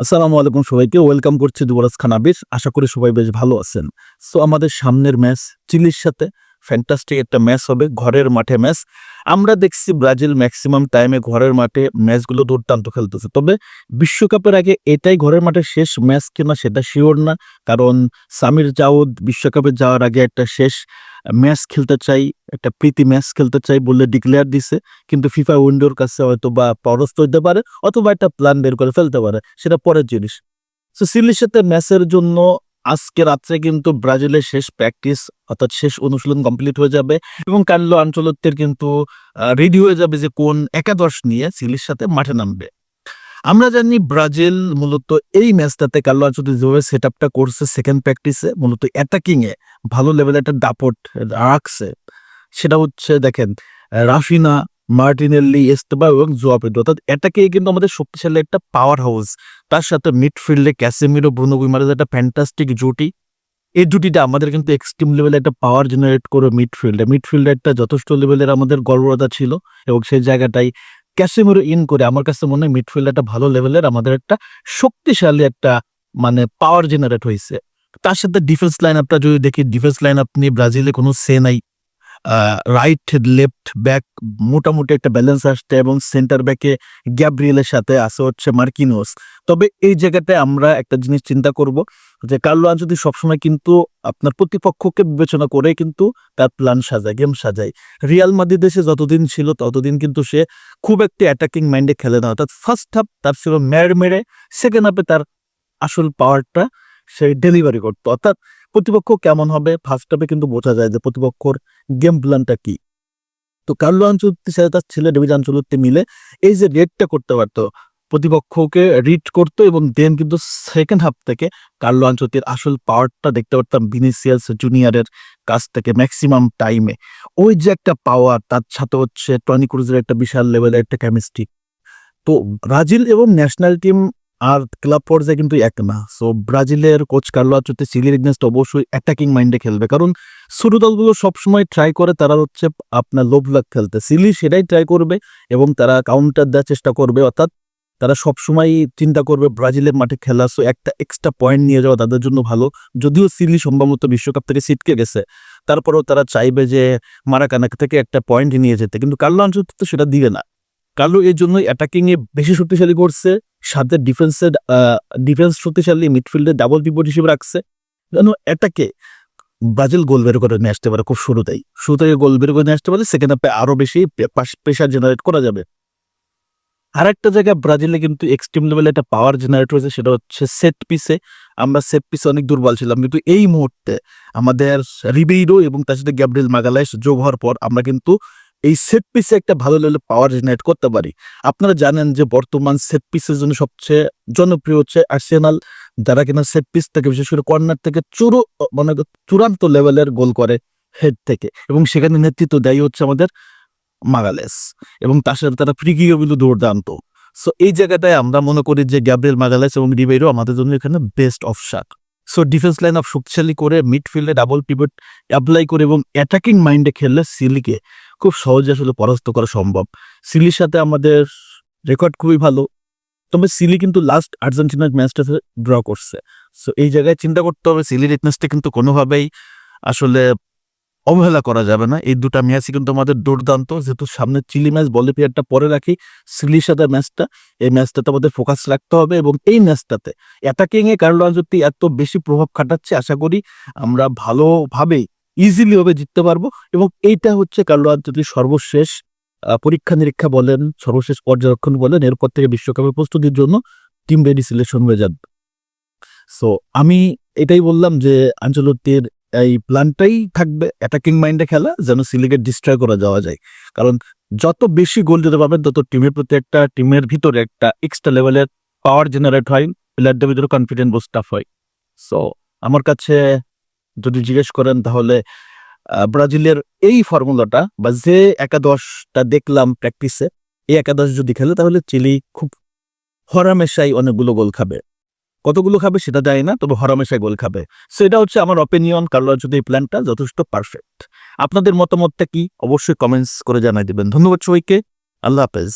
আসসালামু আলাইকুম সবাইকে, ওয়েলকাম করছি যুবরাজ খান আশা করি সবাই বেশ ভালো আছেন। সো আমাদের সামনের ম্যাচ চিলির সাথে ফ্যান্টাস্টিক একটা ম্যাচ হবে, ঘরের মাঠে ম্যাচ আমরা দেখছি ব্রাজিল ম্যাক্সিমাম টাইমে ঘরের মাঠে ম্যাচগুলো দুর্দান্ত খেলতেছে। তবে বিশ্বকাপের আগে এটাই ঘরের মাঠে শেষ ম্যাচ কিনা সেটা শিওর না। কারণ সামির জাউদ বিশ্বকাপে যাওয়ার আগে একটা শেষ ম্যাচ খেলতে চাই, একটা প্রীতি ম্যাচ খেলতে চাই বলে ডিক্লেয়ার দিছে। কিন্তু ফিফা উইন্ডোর কাছে হয়তো বা পরস্ত হইতে পারে অথবা একটা প্ল্যান বের করে ফেলতে পারে, সেটা পরের জিনিস। তো সিলির সাথে ম্যাচের জন্য আজকে রাত্রে কিন্তু ব্রাজিলের শেষ প্র্যাকটিস অর্থাৎ শেষ অনুশীলন কমপ্লিট হয়ে যাবে এবং কার্লো আঞ্চলত্বের কিন্তু রেডি হয়ে যাবে যে কোন একাদশ নিয়ে সিলির সাথে মাঠে নামবে। আমরা জানি ব্রাজিল মূলত এই ম্যাচটাতে কার্লো আঞ্চলত্ব যেভাবে সেট আপটা করছে সেকেন্ড প্র্যাকটিসে মূলত অ্যাটাকিং এ ভালো লেভেলের একটা দাপট রাখছে। সেটা হচ্ছে দেখেন রাফিনা মার্টিনেল্লি এস্তেবা এবং জোয়া পেড্রো। অর্থাৎ এটাকে কিন্তু আমাদের শক্তিশালী একটা পাওয়ার হাউস তার সাথে মিডফিল্ডে ক্যাসেমিরো, ব্রুনো গুইমারেজ একটা ফ্যান্টাস্টিক জুটি। এই জুটিটা আমাদের কিন্তু এক্সট্রিম লেভেলে একটা পাওয়ার জেনারেট করে মিডফিল্ডে। মিডফিল্ডে একটা যথেষ্ট লেভেলের আমাদের গর্বরতা ছিল এবং সেই জায়গাটাই ক্যাসেমিরো ইন করে আমার কাছে মনে হয় মিডফিল্ড একটা ভালো লেভেলের আমাদের একটা শক্তিশালী একটা মানে পাওয়ার জেনারেট হয়েছে। তার সাথে ডিফেন্স লাইন আপটা যদি দেখি ডিফেন্স লাইন আপনি ব্রাজিলে কোনো সে নাই। রাইট লেফট ব্যাক মোটামুটি একটা ব্যালেন্স আসছে এবং সেন্টার ব্যাকে গ্যাব্রিয়েলের সাথে আছে হচ্ছে মার্কিনোস। তবে এই জায়গাটায় আমরা একটা জিনিস চিন্তা করব যে কার্লো আঞ্চলিক সবসময় কিন্তু আপনার প্রতিপক্ষকে বিবেচনা করে কিন্তু তার প্ল্যান সাজায় গেম সাজায়। রিয়াল মাদ্রিদ দেশে যতদিন ছিল ততদিন কিন্তু সে খুব একটি অ্যাটাকিং মাইন্ডে খেলে না। অর্থাৎ ফার্স্ট হাফ তার ছিল মেরে মেরে সেকেন্ড হাফে তার আসল পাওয়ারটা সে ডেলিভারি করতো। অর্থাৎ প্রতিপক্ষ কেমন হবে? ফার্স্ট হাফে কিন্তু বোঝা যায় যে প্রতিপক্ষর গেম প্ল্যানটা কি। তো কার্লো আঞ্চলতির সাথে তার ছেলে ডেভিড আঞ্চলতি মিলে এই যে রেডটা করতে পারতো, প্রতিপক্ষকে রিড করতো এবং দেন কিন্তু সেকেন্ড হাফ থেকে কার্লো আঞ্চলতির আসল পাওয়ারটা দেখতে পারতাম ভিনিসিয়াস জুনিয়রের কাছ থেকে ম্যাক্সিমাম টাইমে ওই যে একটা পাওয়ার তার সাথে হচ্ছে টনি ক্রুজের একটা বিশাল লেভেলের একটা কেমিস্ট্রি তো ব্রাজিল এবং ন্যাশনাল টিম আর ক্লাব পর্যায়ে কিন্তু এক না। সো ব্রাজিলের কোচ কার্লো আচুতে সিলির এগনেস্ট অবশ্যই অ্যাটাকিং মাইন্ডে খেলবে। কারণ ছোট দলগুলো সবসময় ট্রাই করে, তারা হচ্ছে আপনার লোভ লাগ খেলতে। সিলি সেটাই ট্রাই করবে এবং তারা কাউন্টার দেওয়ার চেষ্টা করবে। অর্থাৎ তারা সবসময় চিন্তা করবে ব্রাজিলের মাঠে খেলা। সো একটা এক্সট্রা পয়েন্ট নিয়ে যাওয়া তাদের জন্য ভালো। যদিও সিলি সম্ভবত বিশ্বকাপ থেকে ছিটকে গেছে। তারপরেও তারা চাইবে যে মারাকানাক থেকে একটা পয়েন্ট নিয়ে যেতে। কিন্তু কার্লো আঞ্চলিক তো সেটা দিবে না। কার্লো এর জন্য অ্যাটাকিং এ বেশি শক্তিশালী করছে, সাথে ডিফেন্সের ডিফেন্স শক্তিশালী মিডফিল্ডে ডাবল পিপোর্ট হিসেবে রাখছে। যেন এটাকে ব্রাজিল গোল বের করে নিয়ে আসতে পারে খুব শুরুতেই। শুরু থেকে গোল বের করে নিয়ে আসতে পারে সেকেন্ড হাফে আরও বেশি প্রেশার জেনারেট করা যাবে। আর একটা জায়গায় ব্রাজিলে কিন্তু এক্সট্রিম লেভেলে একটা পাওয়ার জেনারেট হয়েছে, সেটা হচ্ছে সেট পিসে আমরা সেট পিসে অনেক দুর্বল ছিলাম, কিন্তু এই মুহূর্তে আমাদের রিবেইরো এবং তার সাথে গ্যাব্রিয়েল মাগালাইস যোগ হওয়ার পর আমরা কিন্তু এই সেট পিসে একটা ভালো লেভেল পাওয়ার জেনারেট করতে পারি। আপনারা জানেন যে বর্তমান সেট পিসের জন্য সবচেয়ে জনপ্রিয় হচ্ছে আর্সেনাল যারা কিনা সেট পিস থেকে বিশেষ করে কর্নার থেকে চুরো মানে চূড়ান্ত লেভেলের গোল করে হেড থেকে এবং সেখানে নেতৃত্ব দেয় হচ্ছে আমাদের মাগালেস এবং তার সাথে তারা কিন্তু দুর্দান্ত। সো এই জায়গাটায় আমরা মনে করি যে গ্যাব্রিয়েল মাগালেস এবং রিবেইরো আমাদের জন্য এখানে best option so defence line of শক্তিশালী করে মিডফিল্ডে ডাবল পিভট অ্যাপ্লাই করে এবং অ্যাটাকিং মাইন্ডে খেললে সিলিকে খুব সহজে আসলে পরাস্ত করা সম্ভব। সিলির সাথে আমাদের রেকর্ড খুবই ভালো। তবে সিলি কিন্তু লাস্ট আর্জেন্টিনার ম্যাচটা ড্র করছে। সো এই জায়গায় চিন্তা করতে হবে, সিলির ইটনেসটা কিন্তু কোনোভাবেই আসলে অবহেলা করা যাবে না। এই দুটা ম্যাচই কিন্তু আমাদের দুর্দান্ত। যেহেতু সামনে চিলি ম্যাচ বলিপিয়ারটা পরে রাখি, সিলির সাথে ম্যাচটা এই ম্যাচটাতে আমাদের ফোকাস রাখতে হবে এবং এই ম্যাচটাতে অ্যাটাকিংয়ে কার্লো আঞ্জতি এত বেশি প্রভাব খাটাচ্ছে, আশা করি আমরা ভালোভাবেই ইজিলি ভাবে জিততে পারব এবং এইটা হচ্ছে কার্লো আঞ্চলিক সর্বশেষ পরীক্ষা নিরীক্ষা বলেন, সর্বশেষ পর্যবেক্ষণ বলেন, এরপর থেকে বিশ্বকাপের প্রস্তুতির জন্য টিম রেডি সিলেকশন হয়ে যাবে। সো আমি এটাই বললাম যে আঞ্চলতির এই প্ল্যানটাই থাকবে অ্যাটাকিং মাইন্ডে খেলা, যেন সিলিকে ডিস্ট্রয় করা যাওয়া যায়। কারণ যত বেশি গোল দিতে পারবেন, তত টিমের প্রতি একটা টিমের ভিতরে একটা এক্সট্রা লেভেলের পাওয়ার জেনারেট হয় প্লেয়ারদের ভিতরে কনফিডেন্ট বুস্ট হয়। সো আমার কাছে যদি জিজ্ঞেস করেন তাহলে ব্রাজিলের এই ফর্মুলাটা বা যে একাদশটা দেখলাম প্র্যাকটিসে এই একাদশ যদি খেলে তাহলে চিলি খুব হরামেশাই অনেকগুলো গোল খাবে। কতগুলো খাবে সেটা জানি না, তবে হরামেশাই গোল খাবে। সেটা হচ্ছে আমার অপিনিয়ন কার্লো যদি এই প্ল্যানটা যথেষ্ট পারফেক্ট আপনাদের মতামতটা কি? অবশ্যই কমেন্টস করে জানাই দেবেন। ধন্যবাদ সবাইকে। আল্লাহ হাফেজ।